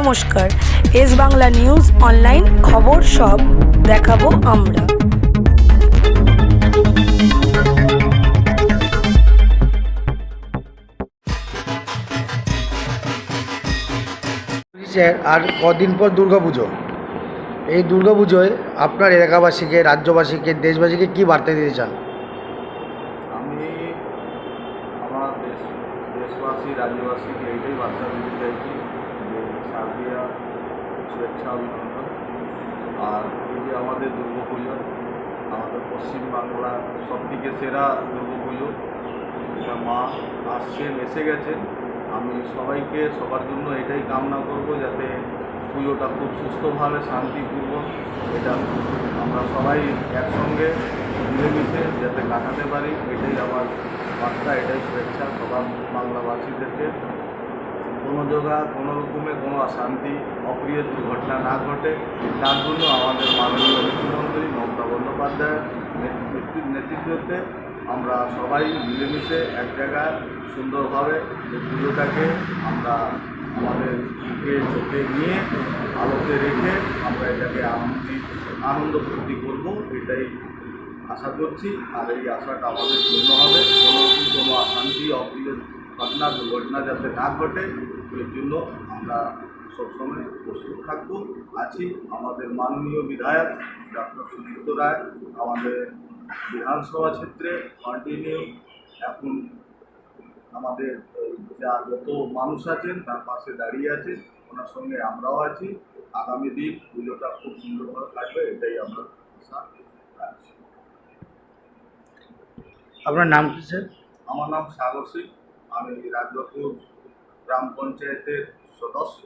নমস্কার। S Bangla news online খবর সব দেখাবো আমরা। স্যার আর কদিন পর দুর্গাপুজো। এই দুর্গাপুজোয় আপনার এলাকাবাসীকে রাজ্যবাসীকে দেশবাসীকে কি বার্তা দিতে চান? আমি আমার দেশ দেশবাসী রাজ্যবাসীকে এইটাই বার্তা দিতে চাইছি সার্বিয়া শুভেচ্ছা অভিনন্দন আর এই যে আমাদের দুর্গাপুজো, আমাদের পশ্চিমবাংলার সব থেকে সেরা দুর্গাপুজো, এটা মা আসছেন, এসে গেছেন। আমি সবাইকে সবার জন্য এটাই কামনা করব যাতে পুজোটা খুব সুস্থভাবে শান্তিপূর্বক এটা আমরা সবাই একসঙ্গে মিলেমিশে যাতে কাটাতে পারি, এটাই আমার বার্তা, এটাই শুভেচ্ছা সবার বাংলাভাষীদেরকে কোনো জায়গা, কোনো রকমে কোনো অশান্তি, অপ্রিয় দুর্ঘটনা না ঘটে। তার জন্য আমাদের মাননীয় মুখ্যমন্ত্রী মমতা বন্দ্যোপাধ্যায়ের নেতৃ- নেতৃত্বে আমরা সবাই মিলেমিশে এক জায়গায় সুন্দরভাবে এই পুজোটাকে আমরা আমাদের মুখে চোখে নিয়ে আলোতে রেখে আমরা এটাকে আনন্দ আনন্দ ফুর্তি করব এটাই আশা করছি। আর এই আশাটা আমাদের পূর্ণ হবে। কোনো কোনো অশান্তি, অপ্রিয় ঘটনা দুর্ঘটনা যাতে না ঘটে এর জন্য আমরা সবসময় প্রস্তুত থাকব। আছি আমাদের মাননীয় বিধায়ক ডক্টর সুদীপ্ত রায় আমাদের বিধানসভা ক্ষেত্রে কন্টিনিউ এখন আমাদের যা যত মানুষ আছেন তার পাশে দাঁড়িয়ে আছে ওনার সঙ্গে আমরাও আছি। আগামী দিন পুজোটা খুব সুন্দরভাবে কাটবে এটাই আমরা আশা রাখছি। আপনার নাম কি স্যার? আমার নাম সাগর সিং। আমি রাজপুর গ্রাম পঞ্চায়েতের সদস্য।